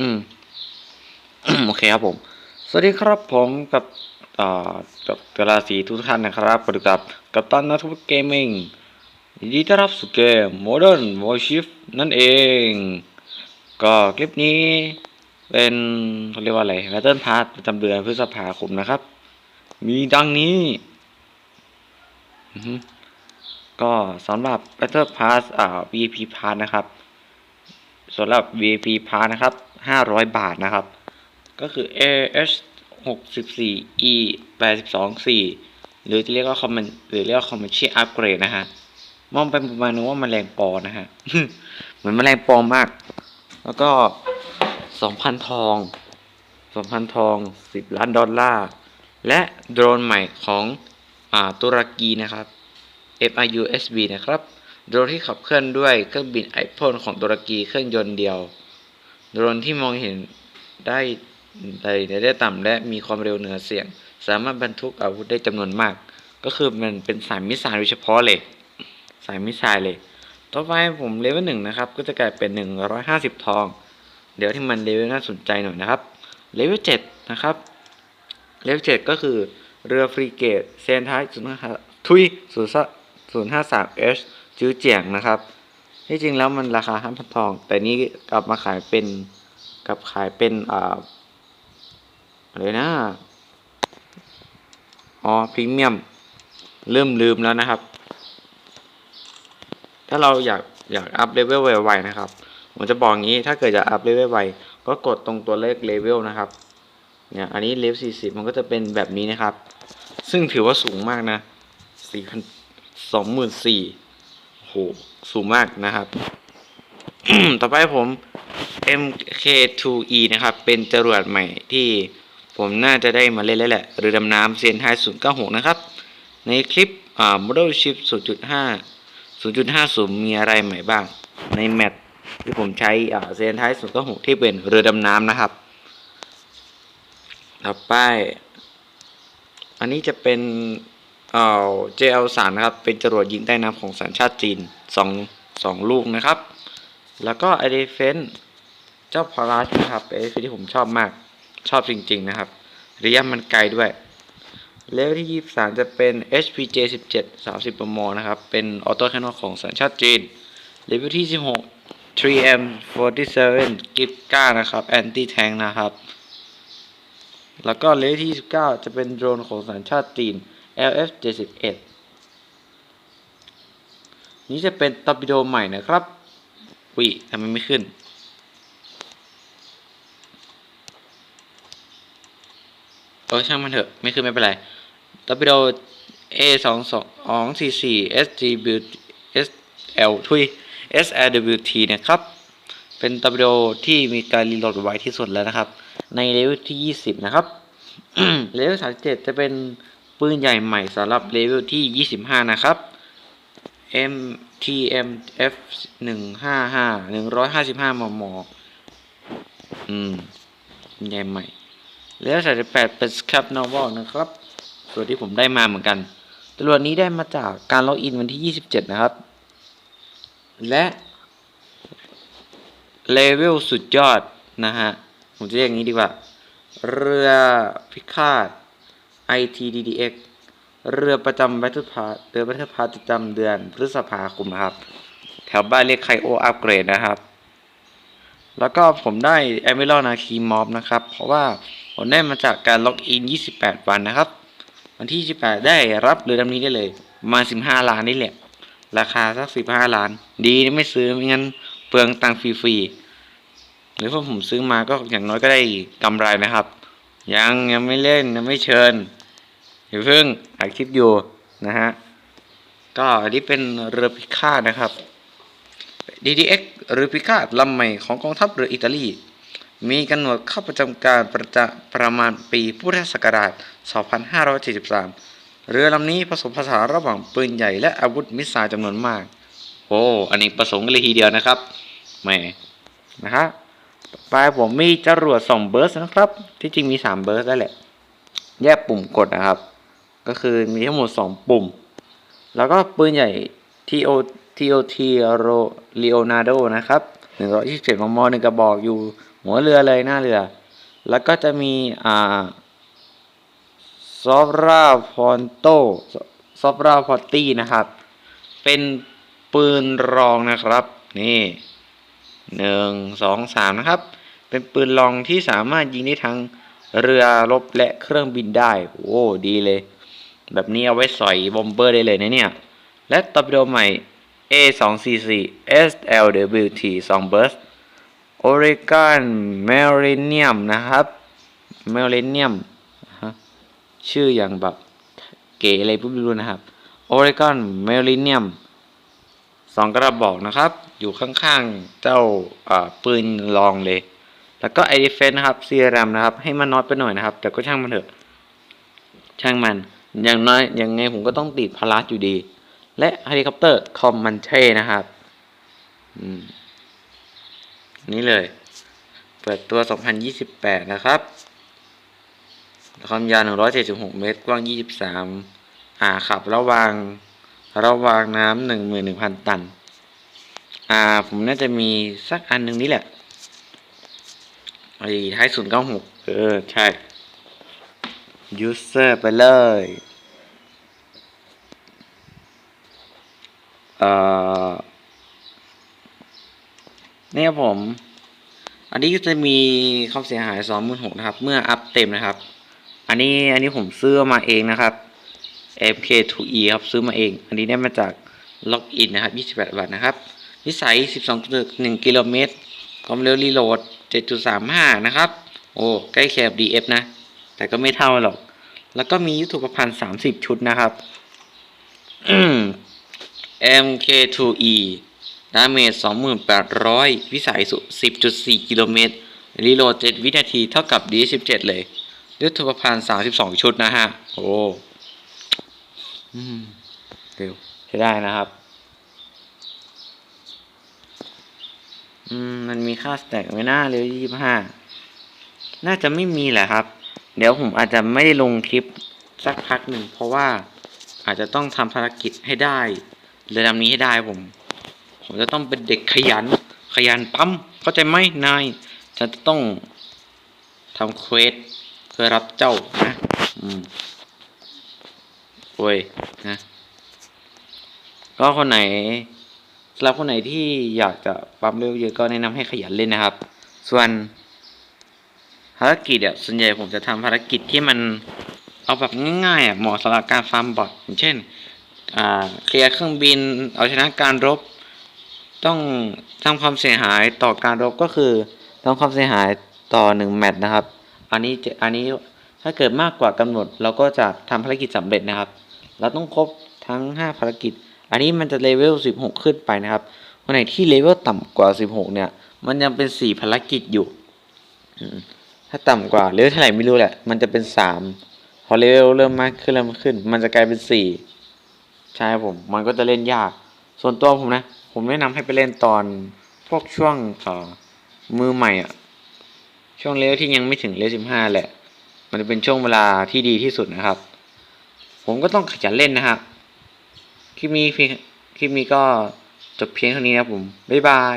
อืม โอเคครับผม สวัสดีครับผมกับอ่ากับกราศีทุกท่านนะครับประกับกับตันนัทวุฒิเกมมิ่งยินดีต้อนรับสู่เกม Modern Warship นั่นเอง ก็คลิปนี้เป็นเขาเรียกว่าอะไร Battle Pass ประจำเดือนพฤษภาคมนะครับ มีดังนี้ก็สำหรับ Battle Pass อ่า VIP Pass นะครับ สำหรับ VIP Pass นะครับ 500 บาทนะครับ ก็คือ AS 64 E 82 4หรือจะเรียกว่า Common หรือเรียกว่า Commercial Upgrade นะฮะ มองไปประมาณนึงว่าแมลงปอนะฮะ เหมือนแมลงปอมาก แล้วก็ 2,000 ทอง 2,000 ทอง 10 ล้านดอลลาร์ และโดรนใหม่ของอ่าตุรกีนะครับ FIUSB นะครับ โดรนที่ขับเคลื่อนด้วยเครื่องบินไอพ่นของตุรกีเครื่องยนต์เดียว โดรนที่มองเห็นได้ในระดับต่ำและมีความเร็วเหนือเสียง สามารถบรรทุกอาวุธได้จำนวนมาก ก็คือมันเป็นสายมิสไซล์โดยเฉพาะเลย สายมิสไซล์เลย ต่อไปผมเลเวลหนึ่งนะครับ ก็จะกลายเป็น 150 ทอง เดี๋ยวที่มันเลเวลน่าสนใจหน่อยนะครับ เลเวลเจ็ดนะครับ เลเวลเจ็ดก็คือเรือฟรีเกตเซนท้ายศูนย์ห้าทุยศูนย์ศู จื้อเจียงนะครับที่จริงแล้วมันราคาห้าพันทอง แต่นี้กลับมาขายเป็นกลับขายเป็นอ่าอะไรนะอ๋อพรีเมียมเริ่มลืมแล้วนะครับ ถ้าเราอยากอยากอัพเลเวลไวๆนะครับ ผมจะบอกงี้ถ้าเกิดจะอัพเลเวลไวก็กดตรงตัวเลขเลเวลนะครับ เนี่ยอันนี้เลเวล40มันก็จะเป็นแบบนี้นะครับ ซึ่งถือว่าสูงมากนะ4 0 0 24,000 โหสูงมากนะครับ ต่อไปผม MK2E นะครับ เป็นจรวดใหม่ที่ผมน่าจะได้มาเล่นแล้วแหละเรือดำน้ำเซียนไท096 นะครับ ในคลิปอ่า Model Ship 0.5 0.50 มีอะไรใหม่บ้าง ในแมตที่ผมใช้อ่าเซียนไท096 ที่เป็นเรือดำน้ำนะครับ ต่อไป อันนี้จะเป็น เอ่อ JL3 นะครับ เป็นจรวดยิงใต้น้ำของสัญชาติจีนสองสองลูกนะครับ แล้วก็ i d e f e n เจ้าพาราชนะครับเป็น i d e f e n ที่ผมชอบมากชอบจริง ๆ นะครับระยะมันไกลด้วย เลเวลที่ 23 จะเป็น HPJ 17 30มมนะครับ เป็นออโต้แคนนอของสัญชาติจีน เลเวลที่ 16 3M 47กิฟก้านะครับแอนตี้แทงนะครับ แล้วก็เลเวลที่29จะเป็นโดรนของสัญชาติจีน LF 71นี้จะเป็นตอร์ปิโดใหม่นะครับวิทำไมไม่ขึ้น เออช่างมันเถอะ ไม่ขึ้นไม่เป็นไรตอร์ปิโด A 2 2 2 4 4 SGB SL ทุย SLWT นะครับ เป็นตอร์ปิโดที่มีการรีโหลดไวที่สุดแล้วนะครับ ในเลเวลที่ 20 นะครับ เลเวล37 จะเป็น ปืนใหญ่ใหม่สำหรับเลเวลที่ 25 นะครับ MTMF 155 155 มม อืมปืนใหญ่ใหม่เลเว38เป็น Scrap Novel นะครับส่วที่ผมได้มาเหมือนกันจรวนี้ได้มาจากการล็อกอินวันที่ 27 นะครับ และเลเวลสุดยอดนะฮะ ผมจะเรียกอย่างนี้ดีกว่า เรือพิฆาต ITDDX เรือประจำ Battle Pass เรือ Battle Pass ประจำเดือนพฤษภาคมครับ แถวบ้านเรียกไคโออัปเกรดนะครับ แล้วก็ผมได้ a m i r a l นาคีมอบนะครับ เพราะว่าผมได้มาจากการล็อกอิน 28 วันนะครับ วันที่ 28 ได้รับเรือลำนี้ได้เลยประมาณ15 ล้านนี่แหละ ราคาสัก 15 ล้าน ดีไม่ซื้อไม่งั้นเปลืองตังค์ฟรีๆหรือว่าผมซื้อมาก็อย่างน้อยก็ได้กำไรนะครับ ยังยังไม่เล่นยังไม่เชิญ อย่เพิ่งอัดคลิปอยู่นะฮะ ก็อันนี้เป็นเรือพิฆาตนะครับ DDX เรือพิฆาตลำใหม่ของกองทัพเรืออิตาลี มีกำหนดเข้าประจำการประจะประมาณปีพุทธศักราช 2573 เรือลำนี้ผสมผสานระหว่างปืนใหญ่และอาวุธมิสไซล์จำนวนมาก โอ้อันนี้ประสงค์เลยทีเดียวนะครับแหมนะฮะต่อไปผมมีจรวด2เบิร์สนะครับ ที่จริงมี3เบิร์สได้แหละ แยกปุ่มกดนะครับ ก็คือมีทั้งหมด 2 ปุ่ม แล้วก็ปืนใหญ่ TO TOT Leonardo นะครับ127มมหนึ่งกระบอกอยู่หัวเรือเลยหน้าเรือ แล้วก็จะมีอ่าซอฟราพอนโตซอฟราพอตตี้นะครับ เป็นปืนรองนะครับ นี่หนึ่งสองสามนะครับ เป็นปืนรองที่สามารถยิงได้ทั้งเรือรบและเครื่องบินได้ โอ้ ดีเลย แบบนี้เอาไว้สอยบอมเบอร์ได้เลยนะเนี่ย และตอร์ปิโดใหม่ A244 SLWT 2 Burst Oregon Millennium นะครับ Millennium ชื่ออย่างแบบเก๋อะไรปุ๊บไม่รู้นะครับ Oregon Millennium สองกระบอกนะครับ อยู่ข้างๆ เจ้าอ่าปืนลองเลย แล้วก็ไอเดฟเฟนนะครับซีรัมนะครับ ให้มันน้อยไปหน่อยนะครับ แต่ก็ช่างมันเถอะ ช่างมัน อย่างน้อยยังไงผมก็ต้องติดพาราสอยู่ดี และเฮลิคอปเตอร์คอมมันเช่นะครับนี่เลย เปิดตัว 2028 นะครับความยาว 176 เมตร กว้าง 23 อ่าขับระวางระวางน้ำ11,000 ตัน อ่า ผมน่าจะมีสักอันหนึ่งนี่แหละไอ้ท้าย096เออ ใช่ยูเซอร์ไปเลย เอ่อเนี่ครับผม อันนี้ก็จะมีความเสียหายสองหมื่นหกนะครับ เมื่ออัพเต็มนะครับ อันนี้อันนี้ผมซื้อมาเองนะครับ MK2E ครับซื้อมาเอง อันนี้ได้มาจากล็อกอินนะครับ 28 บาทนะครับ นิสัย 12.1 กิโลเมตรความเร็วรีโหลด 7.35 นะครับ โอ้ ใกล้เคียงกับ DF นะ แต่ก็ไม่เท่าหรอก แล้วก็มียุทธปกรณ์30 ชุดนะครับ MK2E ดาเมจ 2,800 วิสัยสุ 10.4 กิโลเมตร รีโหลด 7 วินาทีเท่ากับ D17 เลยยุทธปกรณ์32 ชุดนะฮะ โอ้เร็วใช้ได้นะครับ อืม มันมีค่าสแต็กไว้หน้าเร็ว25 น่าจะไม่มีแหละครับ เดี๋ยวผมอาจจะไม่ได้ลงคลิปสักพักหนึ่ง เพราะว่าอาจจะต้องทำภารกิจให้ได้ เรือลำนี้ให้ได้ผม ผมจะต้องเป็นเด็กขยัน ขยันปั๊ม เข้าใจไหมนาย ฉันจะต้องทำเควสเพื่อรับเจ้านะอืมโอ้ยนะ ก็คนไหนสำหรับคนไหนที่อยากจะปั๊มเร็วเยอะก็แนะนำให้ขยันเล่นนะครับ ส่วนภารกิจอะส่วนใหญ่ผมจะทำภารกิจที่มันเอาแบบง่ายๆอะเหมาะสำหรับการฟาร์มบอทอย่างเช่น เคลียร์เครื่องบิน เอาชนะการรบ ต้องทำความเสียหายต่อการรบก็คือทำความเสียหายต่อหนึ่งแมตช์นะครับ อันนี้จะอันนี้ถ้าเกิดมากกว่ากำหนด เราก็จะทำภารกิจสำเร็จนะครับ เราต้องครบทั้ง 5 ภารกิจ อันนี้มันจะเลเวล 16 ขึ้นไปนะครับคนไหนที่เลเวลต่ำกว่า 16 เนี่ย มันยังเป็น 4 ภารกิจอยู่ ถ้าต่ำกว่าเลเวลเท่าไหร่ไม่รู้แหละ มันจะเป็น 3 พอเลเวลเริ่มมากขึ้นเริ่มขึ้น มันจะกลายเป็น 4 ใช่ผมมันก็จะเล่นยาก ส่วนตัวผมนะ ผมแนะนำให้ไปเล่นตอนพวกช่วงเอ่อมือใหม่อะช่วงเลเวลที่ยังไม่ถึงเลเวล15แหละ มันจะเป็นช่วงเวลาที่ดีที่สุดนะครับ ผมก็ต้องขยันเล่นนะครับคลิปนี้เพียงคลิปนี้ก็จบเพียงเท่านี้นะผม บ๊ายบาย